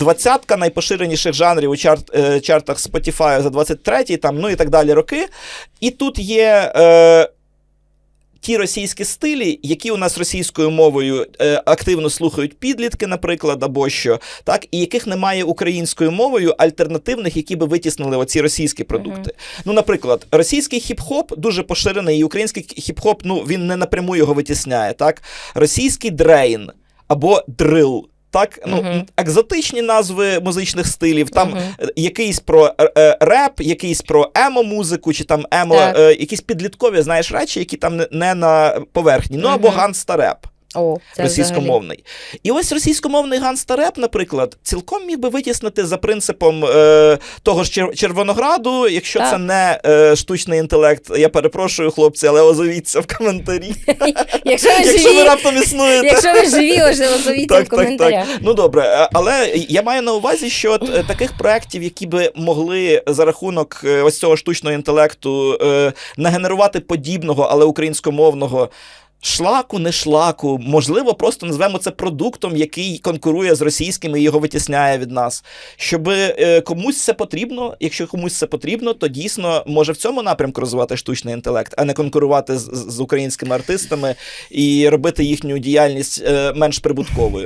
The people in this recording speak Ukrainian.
двадцятка найпоширеніших жанрів у чарт, е, чартах Spotify за 23-й, там, ну і так далі роки. І тут є. Е, Ті російські стилі, які у нас російською мовою е, активно слухають підлітки, наприклад, або що, так, і яких немає українською мовою альтернативних, які би витіснили оці російські продукти. Ну, наприклад, російський хіп-хоп дуже поширений, і український хіп-хоп, ну він не напряму його витісняє. Так, російський дрейн або дрил. Так, ну Мгм. екзотичні назви музичних стилів. Там uh-huh. якийсь про е, е, реп, якийсь про емо-музику, чи там емо, е, якісь підліткові, знаєш, речі, які там не, не на поверхні. Ну або Мгм. ганста-реп О, це російськомовний. І ось російськомовний ганста-реп, наприклад, цілком міг би витіснити за принципом е, того ж Червонограду, якщо Так. це не е, штучний інтелект. Я перепрошую, хлопці, але озовіться в коментарі. Якщо ви Якщо ви раптом існуєте. якщо ви живі, озовіться в коментарях. Ну добре, е, але я маю на увазі, що е, таких проєктів, які би могли за рахунок е, ось цього штучного інтелекту нагенерувати подібного, але українськомовного. Шлаку, не шлаку, можливо, просто назвемо це продуктом, який конкурує з російським і його витісняє від нас. Щоб е, комусь це потрібно, якщо комусь це потрібно, то дійсно може в цьому напрямку розвивати штучний інтелект, а не конкурувати з з українськими артистами і робити їхню діяльність е, менш прибутковою.